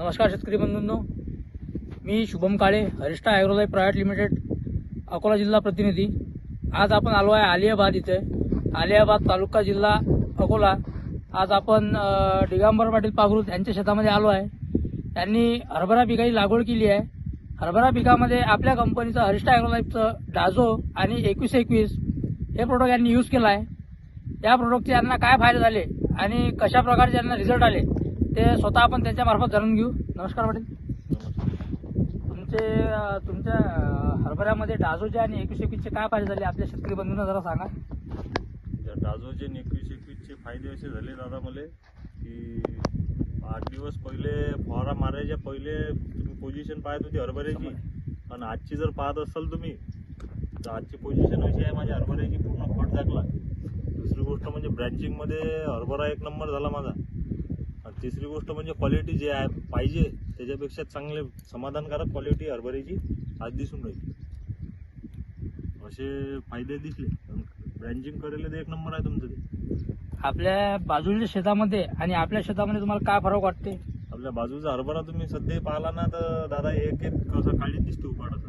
नमस्कार शेतकरी बंधूंनो. मी Shubham Kale Harishtha Agrolife private limited Akola जिल्हा प्रतिनिधी. आज आपण आलो आहे आलियाबाद इथे. आलियाबाद तालुका जिल्हा अकोला. आज आपण अ, पाटील पागरूत यांच्या शेतामध्ये आलो आहे. त्यांनी हरभरा पिकाची लागवड केली आहे. हरभरा पिकामध्ये आपल्या कंपनीचं हरिष्ठा ॲग्रोलाईफचं डाझो आणि एकवीस एकवीस हे प्रोडक्ट यांनी यूज केला आहे. या प्रोडक्टचे यांना काय फायदे झाले आणि कशा प्रकारचे यांना रिझल्ट आले? ते स्वतः आपण त्यांच्या मार्फत जाणून घेऊ. नमस्कार पाटील. तुमचे तुमच्या हरभऱ्यामध्ये डाझोचे आणि एकवीस एकवीसचे काय फायदे झाले? आपल्या शेतकरी बंधूंना जरा सांगा. डाझोचे आणि एकवीस एकवीसचे फायदे असे झाले दादा मले की आठ दिवस पहिले फवारा मारायच्या पहिले तुम्ही पोझिशन पाहत होती हरभऱ्याची. आणि आजची जर पाहत असाल तुम्ही तर आजची पोझिशन अशी आहे माझ्या हरभऱ्याची पूर्ण फट जागला दुसरी गोष्ट म्हणजे ब्रँचिंगमध्ये हरभरा एक नंबर झाला माझा. तिसरी गोष्ट म्हणजे क्वालिटी जे आहे पाहिजे त्याच्यापेक्षा चांगले समाधानकारक क्वालिटी हरभऱ्याची आज दिसून राहिली. असे फायदे दिसले. ब्रँचिंग करेल तर एक नंबर आहे तुमचं ते. आपल्या बाजूच्या शेतामध्ये आणि आपल्या शेतामध्ये तुम्हाला काय फरक वाटते आपल्या बाजूचा हरभरा तुम्ही सध्या पाहिला ना तर दादा एक एक कसं काळी दिसते उपाडाचा.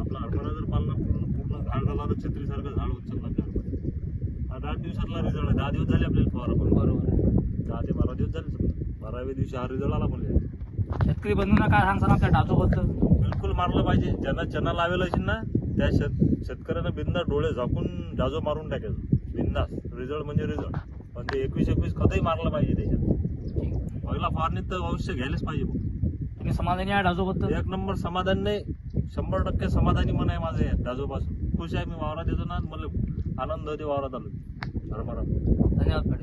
आपला हरभरा जर पाहिला पूर्ण पूर्ण झाड झाला तर छत्रीसारखं झाड होत चाललं आपल्या हरभऱ्यात. आता आठ दिवसातला रिझल्ट आहे. दहा दिवस झाले आपल्याला फवारा पण. बरोबर. दहा ते बारा दिवस झाले बाराव्या दिवशी हा रिझल्ट आला म्हणजे शेतकरी बंधूंना काय सांगता आपल्या डाझोबद्दल बिलकुल मारलं पाहिजे. ज्यांना चना लावेल असेल ना त्या शेत शेतकऱ्यांना बिंदास डोळे झाकून जाजो मारून टाकायचं. बिंदास. रिझल्ट म्हणजे रिझल्ट पण ते एकवीस एकवीस खतही मारलं पाहिजे त्याच्यात. पहिला फवारणीत तर अवश्य घ्यायलाच पाहिजे. तुम्ही समाधानी आहे डाझोबद्दल एक नंबर समाधान नाही. शंभर टक्के समाधानी मन आहे माझे दाजोपासून खुश आहे मी वावरात येतो ना मला आनंद होते वावरात आलो. धन्यवाद